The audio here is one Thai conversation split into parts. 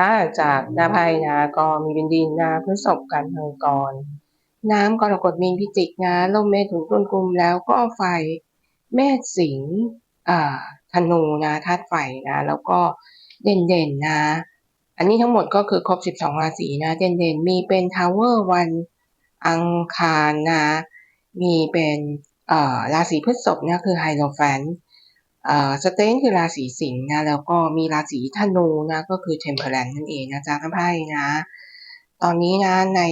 ค่ะจากนาภัยนะก็มีเป็นดินนาพฤษภกันทางกร น้ำกรกฎมีนพิจิกนะลมเมถุนต้นกลุ่มแล้วก็ไฟเมษสิงห์อ่าธนูนะธาตุไฟนะ แล้วก็เด่นเด่นๆนะ อันนี้ทั้งหมดก็คือครบ 12 ราศีนะ เด่นเด่นๆมีเป็นทาวเวอร์วันอังคารนะ มีเป็นเอ่อราศีพฤษภนะคือไฮโลแฟนเอ่อ สเตนคือราศีสิงห์นะแล้วก็มีราศีธนูนะก็คือเทมเพลนนั่นเองนะจ๊ะท่านไพ่นะ ตอนนี้นะใน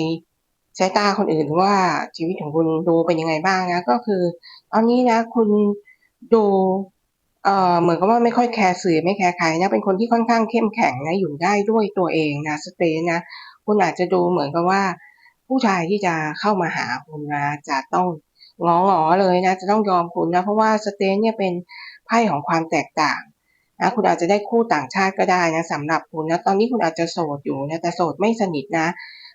สายตาคนอื่นว่าชีวิตของคุณดูเป็นยังไงบ้างนะก็คือตอนนี้นะคุณดูเอ่อเหมือนกับว่าไม่ค่อยแคร์สื่อไม่แคร์ใครนะเป็นคนที่ค่อนข้างเข้มแข็งนะอยู่ได้ด้วยตัวเองนะสเตนนะคุณอาจจะดูเหมือนกับว่า ผู้ชายที่จะเข้ามาหาคุณนะจะต้องงอหงอเลยนะจะต้องยอมคุณนะเพราะว่าสเตนเนี่ยเป็น ไพ่ของความแตกต่างนะคุณอาจจะได้คู่ต่างชาติก็ได้นะสำหรับคุณนะตอนนี้คุณอาจจะโสดอยู่นะแต่โสดไม่สนิทนะ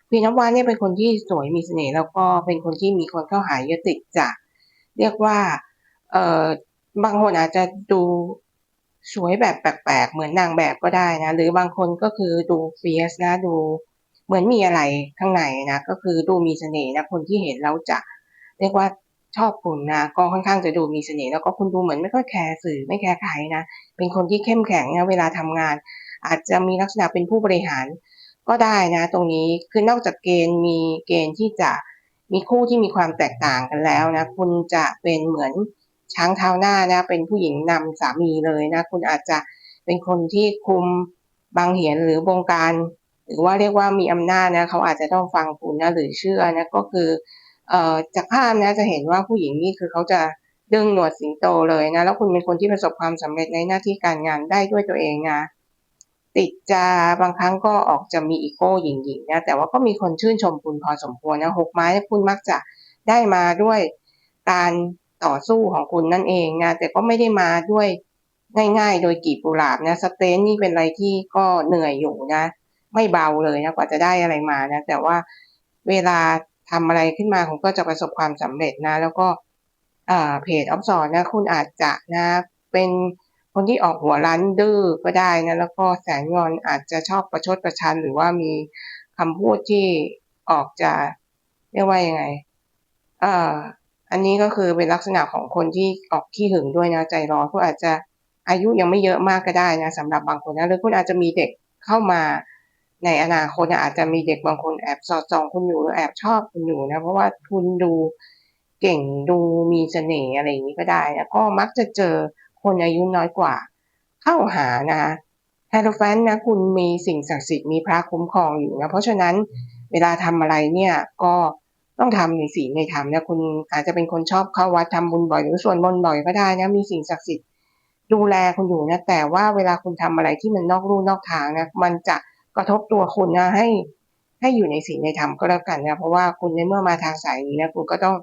พีน้ำวานเนี่ยเป็นคนที่สวยมีเสน่ห์แล้วก็เป็นคนที่มีคนเข้าหาเยอะติดจะเรียกว่าเอ่อบางคนอาจจะดูสวยแบบแปลกๆ เหมือนนางแบบก็ได้นะ หรือบางคนก็คือดูเฟียสนะดูเหมือนมีอะไรข้างในนะก็คือดูมีเสน่ห์นะคนที่เห็นแล้วจะเรียกว่า ชอบคุณนะ ก็ค่อนข้างจะดูมีเสน่ห์แล้วก็คุณดูเหมือนไม่ค่อยแคร์สื่อไม่แคร์ใครนะ เป็นคนที่เข้มแข็งนะเวลาทำงาน อาจจะมีลักษณะเป็นผู้บริหาร ก็ได้นะ ตรงนี้คือนอกจากเกณฑ์มีเกณฑ์ที่จะมีคู่ที่มีความแตกต่างกันแล้วนะ คุณจะเป็นเหมือนช้างเท้าหน้านะ เป็นผู้หญิงนำสามีเลยนะ คุณอาจจะเป็นคนที่คุมบางเหียนหรือบงการ หรือว่าเรียกว่ามีอำนาจนะเขาอาจจะต้องฟังคุณนะหรือเชื่อนะก็คือ จากภาพนะจะเห็นว่าผู้หญิงนี่คือเขาจะดึงหนวดสิงโตเลยนะ แล้วคุณเป็นคนที่ประสบความสำเร็จในหน้าที่การงานได้ด้วยตัวเองนะติดจะบางครั้งก็ออกจะมีอีโก้หยิ่งๆนะแต่ว่าก็มีคนชื่นชมคุณพอสมควรนะหกไม้คุณมักจะได้มาด้วยการต่อสู้ของคุณนั่นเองนะแต่ก็ไม่ได้มาด้วยง่ายๆ โดยกีบกุหลาบนะสเตนนี่เป็นอะไรที่ก็เหนื่อยอยู่นะ ไม่เบาเลยนะกว่าจะได้อะไรมานะแต่ว่าเวลา ทำอะไรขึ้นมาคุณก็จะประสบความสำเร็จนะ แล้วก็เพจออฟสอนนะ คุณอาจจะนะ เป็นคนที่ออกหัวรั้นดื้อก็ได้นะ แล้วก็แสนงอนอาจจะชอบประชดประชัน หรือว่ามีคำพูดที่ออกจะเรียกว่ายังไงเอ่ออันนี้ก็คือเป็นลักษณะของคนที่ออกขี้หึงด้วยนะ ใจร้อนก็อาจจะอายุยังไม่เยอะมากก็ได้นะสำหรับบางคนนะหรือคุณอาจจะมีเด็กเข้ามา ในอนาคตอาจจะมีเด็กบางคนแอบสอดส่องคุณอยู่หรือแอบชอบคุณอยู่นะ เพราะว่าคุณดูเก่งดูมีเสน่ห์อะไรอย่างนี้ก็ได้นะก็มักจะเจอคนอายุน้อยกว่า เข้าหานะไฮโรแฟนนะคุณมีสิ่งศักดิ์สิทธิ์มีพระคุ้มครองอยู่นะเพราะฉะนั้นเวลาทำอะไรเนี่ยก็ต้องทำในสิ่ในธรรมนะคุณอาจจะเป็นคนชอบเข้าวัดทำบุญบ่อยหรือส่วนมนต์บ่อยก็ได้นะมีสิ่งศักดิ์สิทธิ์ดูแลคุณอยู่นะแต่ว่าเวลาคุณทำอะไรที่มันนอกรูนอกทางนะมันจะ กระทบตัวคุณนะให้ให้อยู่ในสิ่งในธรรมก็แล้วกันนะเพราะว่าคุณในเมื่อมาทางสายนี้นะคุณก็ต้อง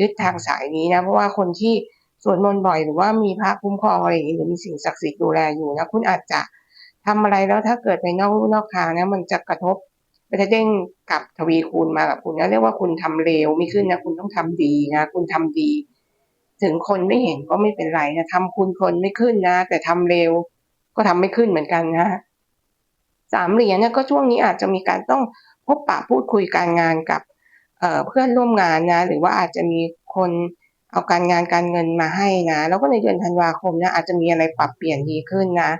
ยึดทางสายนี้นะเพราะว่าคนที่สวดมนต์บ่อยหรือว่ามีพระคุ้มครองอะไรอย่างนี้หรือมีสิ่งศักดิ์สิทธิ์ดูแลอยู่นะคุณอาจจะทำอะไรแล้วถ้าเกิดไปนอกรูนอกทางนะมันจะกระทบมันจะเด้งกลับทวีคูณมากับคุณนะเรียกว่าคุณทำเลวไม่ขึ้นนะคุณต้องทำดีนะคุณทำดี ถึงคนไม่เห็นก็ไม่เป็นไรนะทำคุณคนไม่ขึ้นนะ แต่ทำเร็วก็ทำไม่ขึ้นเหมือนกันนะ สามเหรียญเนี่ยก็ช่วงนี้อาจจะมีการต้องพบปะพูดคุยการงานกับเเพื่อนร่วมงานนะ หรือว่าอาจจะมีคนเอาการงานการเงินมาให้นะ แล้วก็ในเดือนธันวาคมนะอาจจะมีอะไรปรับเปลี่ยนดีขึ้นนะ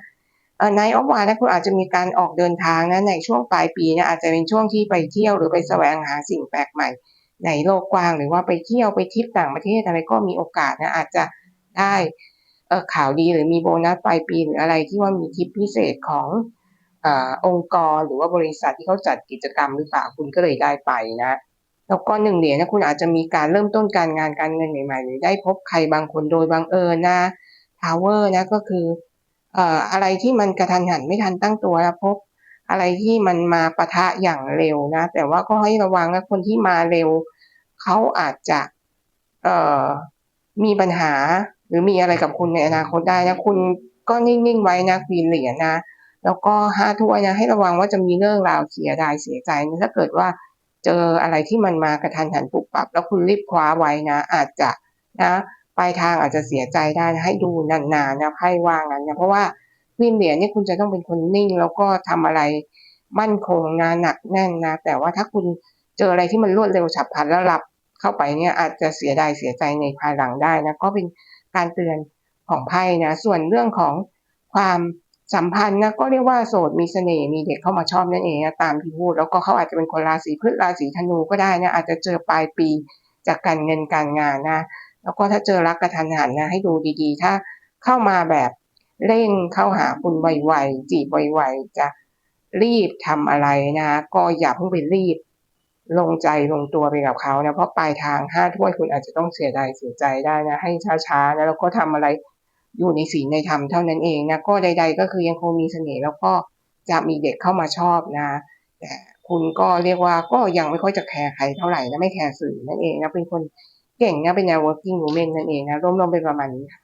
ในออฟวานะคุณอาจจะมีการออกเดินทางนะในช่วงปลายปีนะอาจจะเป็นช่วงที่ไปเที่ยวหรือไปแสวงหาสิ่งแปลกใหม่ ในโลกกว้างหรือว่าไปเที่ยวไปทริปต่างประเทศอะไรก็มีโอกาสนะอาจจะได้ข่าวดีหรือมีโบนัสปลายปีหรืออะไรที่ว่ามีทริปพิเศษของ อองค์กรหรือว่าบริษัทที่เขาจัดกิจกรรมหรือเปล่าคุณก็เลยได้ไปนะแล้วก็หนึ่งเหรียญนะคุณอาจจะมีการเริ่มต้นการงานการเงินใหม่ๆหรือได้พบใครบางคนโดยบังเอิญนะทาวเวอร์นะก็คืออะไรที่มันกระทันหันไม่ทันตั้งตัวแล้วพบอะไรที่มันมาปะทะอย่างเร็วนะ แต่ว่าก็ให้ระวังนะคนที่มาเร็วเขาอาจจะเออมีปัญหาหรือมีอะไรกับคุณในอนาคตได้นะ คุณก็นิ่งๆไว้นะควีนเหรียญนะ แล้วก็ห้าถ้วยนะให้ระวังว่าจะมีเรื่องราวเสียดายเสียใจนะถ้าเกิดว่าเจออะไรที่มันมากระทันหันปุบปับ แล้วคุณรีบคว้าไว้นะ อาจจะนะปลายทางอาจจะเสียใจได้นะให้ดูนานๆนะไพ่ว่างนั้นนะเพราะว่าควีนเหรียญนี่คุณจะต้องเป็นคนนิ่ง แล้วก็ทำอะไรมั่นคงนะหนักแน่นนะแต่ว่าถ้าคุณเจออะไรที่มันรวดเร็วฉับพลันแล้วหลับเข้าไปเนี่ยอาจจะเสียดายเสียใจในภายหลังได้นะก็เป็นการเตือนของไพ่นะส่วนเรื่องของความ สัมพันธ์นะก็เรียกว่าโสดมีเสน่ห์มีเด็กเข้ามาชอบนั่นเองนะตามที่พูด แล้วก็เขาอาจจะเป็นคนราศีพฤษราศีธนูก็ได้นะอาจจะเจอปลายปีจากการเงินการงานนะแล้วก็ถ้าเจอรักกระทันหันนะให้ดูดีๆ ถ้าเข้ามาแบบเร่งเข้าหาคุณไวๆจีบไวๆจะรีบทำอะไรนะ ก็อย่าเพิ่งไปรีบ ลงใจลงตัวไปกับเขานะเพราะปลายทางห้าถ้วยคุณอาจจะต้องเสียดายเสียใจได้นะ ให้ช้าๆนะแล้วก็ทำอะไร อยู่ในศีลในธรรมเท่านั้นเองนะก็ใด ๆ ก็คือยังคงมีเสน่ห์แล้วก็จะมีเด็กเข้ามาชอบนะแต่คุณก็เรียกว่าก็ยังไม่ค่อยจะแคร์ใครเท่าไหร่นะไม่แคร์สื่อนั่นเองนะเป็นคนเก่งนะเป็นแนว working woman นั่นเองนะรวมๆเป็นประมาณนี้ค่ะ